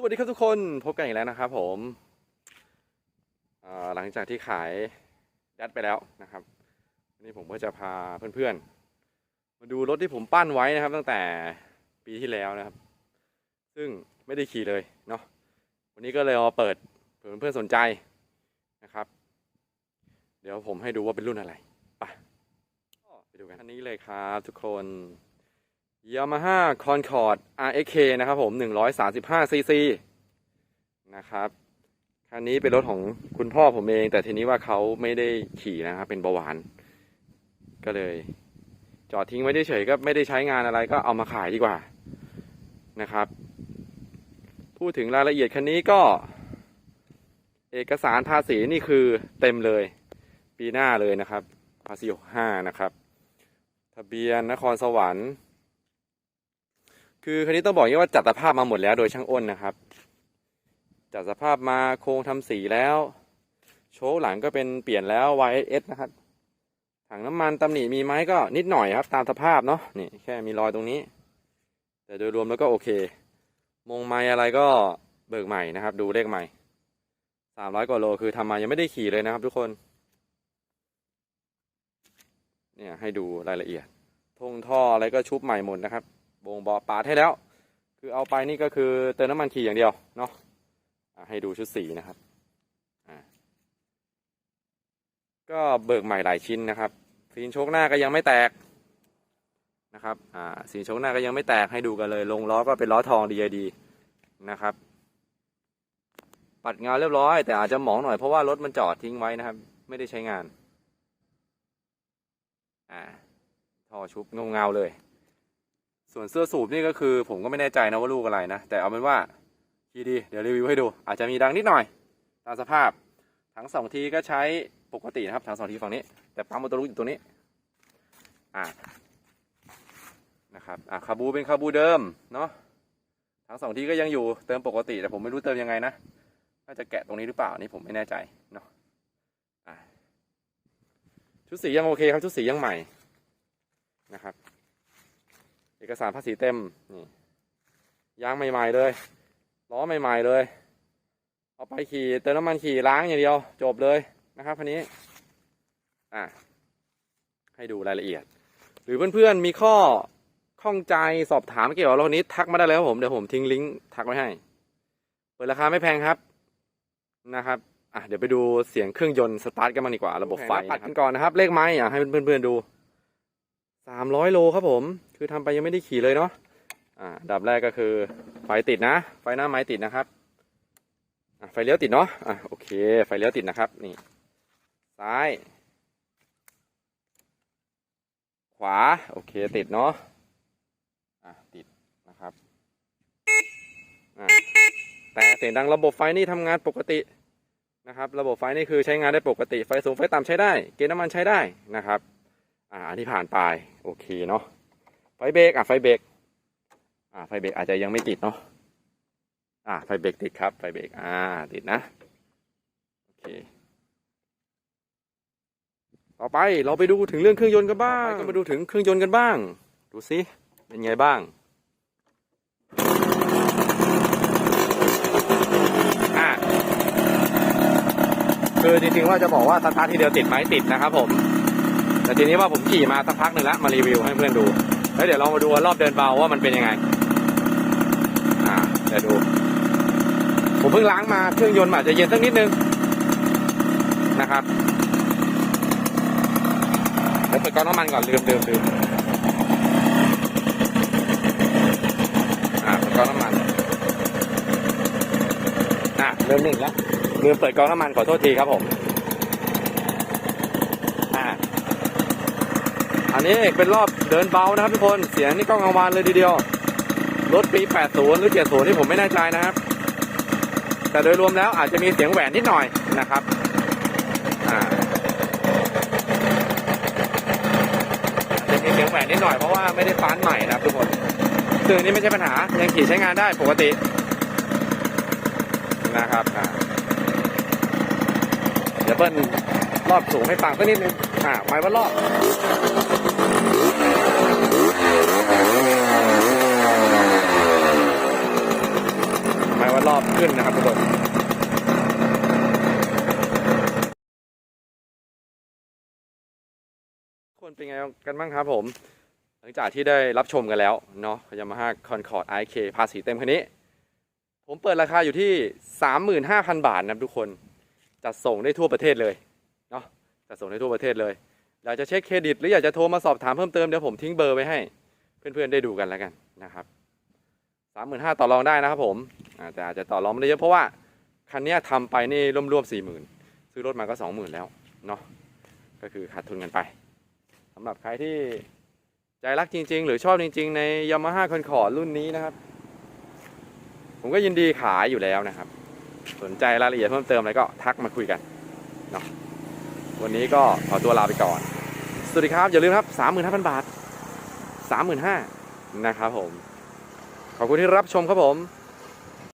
สวัสดีครับทุกคนพบกันอีกแล้วนะครับผมหลังจากที่ขายแดดไปแล้วนะครับวันนี้ผมก็จะพาเพื่อนๆ มาดูรถที่ผมปั้นไว้นะครับ ตั้งแต่ปีที่แล้วนะครับ ซึ่งไม่ได้ขี่เลยเนาะวันนี้ก็เลยเอามาเปิดเผื่อเพื่อนๆสนใจนะครับ เดี๋ยวผมให้ดูว่าเป็นรุ่นอะไรไปไปดูกันอันนี้เลยครับทุกคน Yamaha Concord RXK นะครับผม 135 cc นะครับ คันนี้เป็นรถของคุณพ่อผมเอง แต่ทีนี้ว่าเขาไม่ได้ขี่นะครับ เป็นเบาหวาน ก็เลย จอดทิ้งไว้เฉยๆก็ไม่ได้ใช้งานอะไรก็เอามาขายดีกว่านะครับ พูดถึงรายละเอียดคันนี้ก็ เอกสารภาษีนี่คือเต็มเลย ปีหน้าเลยนะครับ ภาษี65นะครับ ทะเบียนนครสวรรค์ คือคันนี้ต้องบอกอย่างนี้ว่าจัดสภาพมาหมดแล้วโดยช่างอ้นนะครับ จัดสภาพมาโครงทำสีแล้ว โชว์หลังก็เป็นเปลี่ยนแล้ว YS นะครับ ถังน้ำมันตำหนิมีไหมก็นิดหน่อยครับ ตามสภาพเนาะนี่แค่มีรอยตรงนี้ แต่โดยรวมแล้วก็โอเค มงไม้อะไรก็เบิกใหม่นะครับ ดูเลขใหม่สามร้อยกว่าโลคือทำมายังไม่ได้ขี่เลยนะครับ ทุกคน เนี่ยให้ดูรายละเอียดทงท่ออะไรก็ชุบใหม่หมดนะครับ บ่งบอกปาดให้แล้ว คือเอาไปนี่ก็คือเติมน้ำมันขี่อย่างเดียวเนาะอะให้ดูชุดสีนะครับอ่าก็เบิกใหม่หลายชิ้นนะครับซีนโชกหน้าก็ยังไม่แตกนะครับอ่าซีโชกหน้าก็ยังไม่แตกให้ดูกันเลย ลงล้อก็เป็นล้อทอง DID นะครับ ปัดเงาเรียบร้อย แต่อาจจะหมองหน่อยเพราะว่ารถมันจอดทิ้งไว้นะครับ ไม่ได้ใช้งานอ่าท่อชุบเงาเงาเลย ส่วนเสื้อสูบนี่ก็คือ ผมก็ไม่แน่ใจนะว่าลูกอะไรนะ แต่เอาเป็นว่าทีดีเดี๋ยวรีวิวให้ดู อาจจะมีดังนิดหน่อย ตามสภาพทั้งสองทีก็ใช้ปกตินะครับทั้งสองทีฝั่งนี้ แต่ปั๊มมอเตอร์ลูกอยู่ตรงนี้อ่านะครับอ่าคาบูเป็นคาบูเดิมเนาะทั้งสองทีก็ยังอยู่เติมปกติ แต่ผมไม่รู้เติมยังไงนะน่าจะแกะตรงนี้หรือเปล่านี่ผมไม่แน่ใจเนาะชุดสียังโอเคครับชุดสียังใหม่นะครับ เอกสารภาษีเต็มนี่ยางใหม่ ๆ เลยล้อใหม่ ๆ เลย เอาไปขี่เติมน้ำมันขี่ล้างอย่างเดียว จบเลยนะครับคันนี้อะให้ดูรายละเอียด หรือเพื่อนๆมีข้อข้องใจสอบถามเกี่ยวกับรถนี้ทักมาได้เลยครับผม เดี๋ยวผมทิ้งลิงก์ทักไว้ให้ เปิดราคาไม่แพงครับนะครับอะเดี๋ยวไปดูเสียงเครื่องยนต์สตาร์ทกันมางดีกว่าระบบไฟปัดกันก่อนนะครับ เลขไม้อะให้เพื่อนๆดูสามร้อยโลครับผม คือทำไปยังไม่ได้ขี่เลยเนาะอ่าดับแรกก็คือไฟติดนะ ไฟหน้าไม้ติดนะครับอะไฟเลี้ยวติดเนาะอะโอเค ไฟเลี้ยวติดนะครับ นี่ ซ้าย ขวา โอเค ติดเนาะอะติดนะครับอะแต่เสียงดังระบบไฟนี่ทำงานปกตินะครับ ระบบไฟนี่คือใช้งานได้ปกติ ไฟสูงไฟต่ำใช้ได้ เกณฑ์น้ำมันใช้ได้นะครับ อ่าที่ผ่านไป โอเคเนาะ ไฟเบรกอะไฟเบรกอ่าไฟเบรกอาจจะยังไม่ติดเนาะอ่าไฟเบรกติดครับไฟเบรกอ่าติดนะโอเคต่อไปเราไปดูถึงเรื่องเครื่องยนต์กันบ้างก็มาดูถึงเครื่องยนต์กันบ้าง ดูสิเป็นไงบ้างคือจริงๆว่าจะบอกว่าสตาร์ททีเดียวติดไหมติดนะครับผม แต่ทีนี้ว่าผมขี่มาสักพักหนึ่งแล้วมารีวิวให้เพื่อนดู แล้วเดี๋ยวลองมาดูรอบเดินเบาว่ามันเป็นยังไง อ่าเดี๋ยวดู ผมเพิ่งล้างมาเครื่องยนต์อาจจะเย็นสักนิดนึงนะครับเดี๋ยวเปิดก๊อกน้ำมันก่อนลืมลืมลืมอ่าเปิดก๊อกน้ำมันอะเริ่มนิ่งแล้วลืมเปิดก๊อกน้ำมันขอโทษทีครับผม อ่า อันนี้เป็นรอบเดินเบานะครับทุกคน เสียงนี่ก้องกังวานเลยทีเดียว รถปี 80 หรือ 70 นี่ผมไม่แน่ใจนะครับ แต่โดยรวมแล้วอาจจะมีเสียงแหวนนิดหน่อยนะครับอาจจะมีเสียงแหวนนิดหน่อยเพราะว่าไม่ได้ฟ้านใหม่นะครับทุกคนซึ่งนนี้ไม่ใช่ปัญหา ยังขี่ใช้งานได้ปกตินะครับเดี๋ยวเบิ้ล รอบสูงให้ฟังสักนิดนึงอ่าไม้ว่ารอบหมายว่ารอบขึ้นนะครับทุกคนทุกคนเป็นไงกันบ้างครับผม หลังจากที่ได้รับชมกันแล้วเนาะยามาฮ่าคอนคอร์ดไอเคภาษีเต็มคันนี้ ผมเปิดราคาอยู่ที่ 35,000 บาทนะครับทุกคนจัดส่งได้ทั่วประเทศเลย เนาะส่งได้ทั่วประเทศเลยอยากจะเช็คเครดิต หรืออยากจะโทรมาสอบถามเพิ่มเติมเดี๋ยวผมทิ้งเบอร์ไว้ให้ เพื่อนๆได้ดูกันแล้วกันนะครับ35,000ต่อรองได้นะครับผมอาแต่อาจจะต่อรองไม่ได้เยอะเพราะว่าคันนี้ยทำไปนี่ร่วมๆ40,000ซื้อรถมาก็20,000แล้วเนาะก็คือขาดทุนกันไปสำหรับใครที่ใจรักจริง ๆ หรือชอบจริง ๆ ใน Yamaha Concord รุ่นนี้นะครับ ผมก็ยินดีขายอยู่แล้วนะครับ สนใจรายละเอียดเพิ่มเติมอะไรก็ทักมาคุยกันเนาะ วันนี้ก็ขอตัวลาไปก่อน สวัสดีครับ อย่าลืมครับ35,000บาท35,000นะครับผม ขอบคุณที่รับชมครับผม